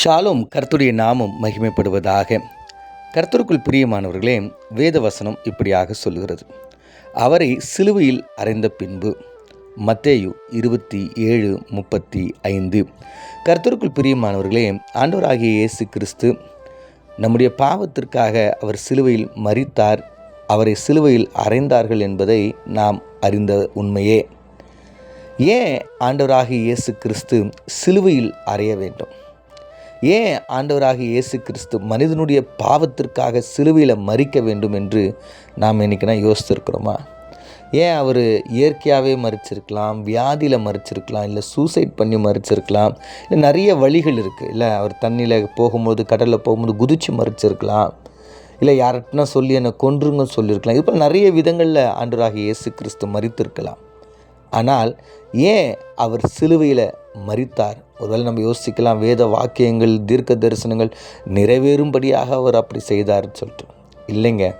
ஷாலும் கர்த்தருடைய நாமம் மகிமைப்படுவதாக. கர்த்தருக்குள் பிரியமானவர்களே வேத வசனம் இப்படியாக சொல்கிறது அவரை சிலுவையில் அறைந்த பின்பு மத்தேயு இருபத்தி ஏழு முப்பத்தி ஐந்து. கர்த்தருக்குள் பிரியமானவர்களே ஆண்டவராகிய இயேசு கிறிஸ்து நம்முடைய பாவத்திற்காக அவர் சிலுவையில் மறித்தார் அவரை சிலுவையில் அறைந்தார்கள் என்பதை நாம் அறிந்த உண்மையே. ஏன் ஆண்டவராகிய இயேசு கிறிஸ்து சிலுவையில் அறைய வேண்டும்? ஏன் ஆண்டவராகிய இயேசு கிறிஸ்து மனிதனுடைய பாவத்திற்காக சிலுவையில் மறிக்க வேண்டும் என்று நாம் இன்றைக்கினா யோசித்திருக்கிறோமா? ஏன் அவர் இயற்கையாகவே மறிச்சிருக்கலாம் வியாதியில் மறிச்சிருக்கலாம் இல்லை சூசைட் பண்ணி மறிச்சிருக்கலாம் இல்லை நிறைய வழிகள் இருக்குது இல்லை அவர் தண்ணியில் போகும்போது கடலில் போகும்போது குதிச்சு மறிச்சிருக்கலாம் இல்லை யார்கிட்டனா சொல்லி என்னை கொன்றுங்க சொல்லியிருக்கலாம் இது போல் நிறைய விதங்களில் ஆண்டவராகிய இயேசு கிறிஸ்து மறித்திருக்கலாம் ஆனால் ஏன் அவர் சிலுவையில் மறித்தார். ஒருவேளை நம்ம யோசிக்கலாம் வேத வாக்கியங்கள் தீர்க்க தரிசனங்கள் நிறைவேறும்படியாக அவர் அப்படி செய்தார்னு சொல்லிட்டு. இல்லைங்க.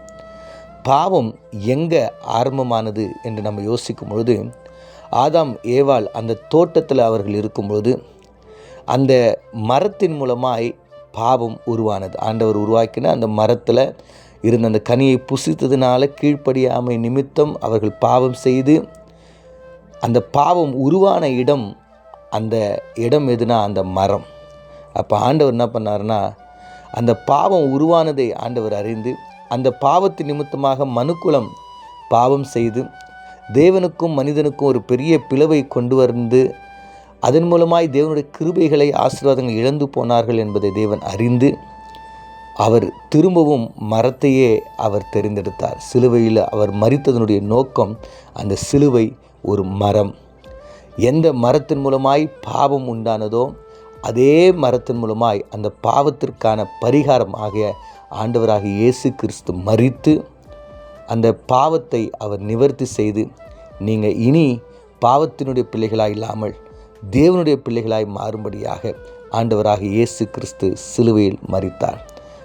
பாவம் எங்கே ஆரம்பமானது என்று நம்ம யோசிக்கும் பொழுது ஆதாம் ஏவாள் அந்த தோட்டத்தில் அவர்கள் இருக்கும்பொழுது அந்த மரத்தின் மூலமாய் பாவம் உருவானது. ஆண்டவர் உருவாக்கின அந்த மரத்தில் இருந்த அந்த கனியை புசித்ததுனால கீழ்ப்படியாமை நிமித்தம் அவர்கள் பாவம் செய்து அந்த பாவம் உருவான இடம் அந்த இடம் எதுனா அந்த மரம். அப்போ ஆண்டவர் என்ன பண்ணார்னா அந்த பாவம் உருவானதை ஆண்டவர் அறிந்து அந்த பாவத்து நிமித்தமாக மனுக்குலம் பாவம் செய்து தேவனுக்கும் மனிதனுக்கும் ஒரு பெரிய பிளவை கொண்டு வந்து அதன் மூலமாய் தேவனுடைய கிருபைகளை ஆசீர்வாதங்கள் இழந்து போனார்கள் என்பதை தேவன் அறிந்து அவர் திரும்பவும் மரத்தையே அவர் தெரிந்தெடுத்தார். சிலுவையில் அவர் மறித்ததனுடைய நோக்கம் அந்த சிலுவை ஒரு மரம். எந்த மரத்தின் மூலமாய் பாவம் உண்டானதோ அதே மரத்தின் மூலமாய் அந்த பாவத்திற்கான பரிகாரம் ஆகிய ஆண்டவராக இயேசு கிறிஸ்து மறித்து அந்த பாவத்தை அவர் நிவர்த்தி செய்து நீங்கள் இனி பாவத்தினுடைய பிள்ளைகளாய் இல்லாமல் தேவனுடைய பிள்ளைகளாய் மாறும்படியாக ஆண்டவராக இயேசு கிறிஸ்து சிலுவையில் மறித்தார்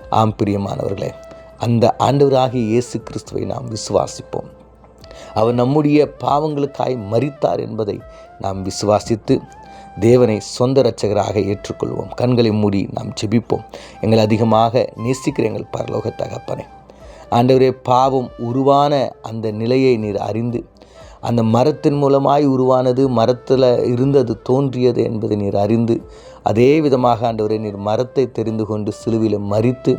ஆம் பிரியமானவர்களே அந்த ஆண்டவராகிய இயேசு கிறிஸ்துவை நாம் விசுவாசிப்போம். அவர் நம்முடைய பாவங்களுக்காய் மறித்தார் என்பதை நாம் விசுவாசித்து தேவனை சொந்த இரட்சகராக ஏற்றுக்கொள்வோம். கண்களை மூடி நாம் ஜெபிப்போம். எங்களை அதிகமாக நேசிக்கிற எங்கள் பரலோக தகப்பனே ஆண்டவரே பாவம் உருவான அந்த நிலையை நீர் அறிந்து அந்த மரத்தின் மூலமாய் உருவானது மரத்தில் இருந்தது தோன்றியது என்பதை நீர் அறிந்து அதே விதமாக ஆண்டவரே நீர் மரத்தை தெரிந்து கொண்டு சிலுவையில் மறித்து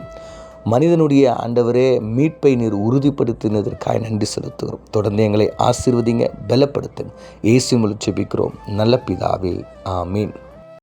மனிதனுடைய ஆண்டவரே மீட்பை நீர் உறுதிப்படுத்தினதற்காக நன்றி செலுத்துகிறோம். தொடர்ந்து எங்களை ஆசீர்வதிங்க பலப்படுத்துங்க. ஏசி முழு செபிக்கிறோம் நல்ல பிதாவே ஆமீன்.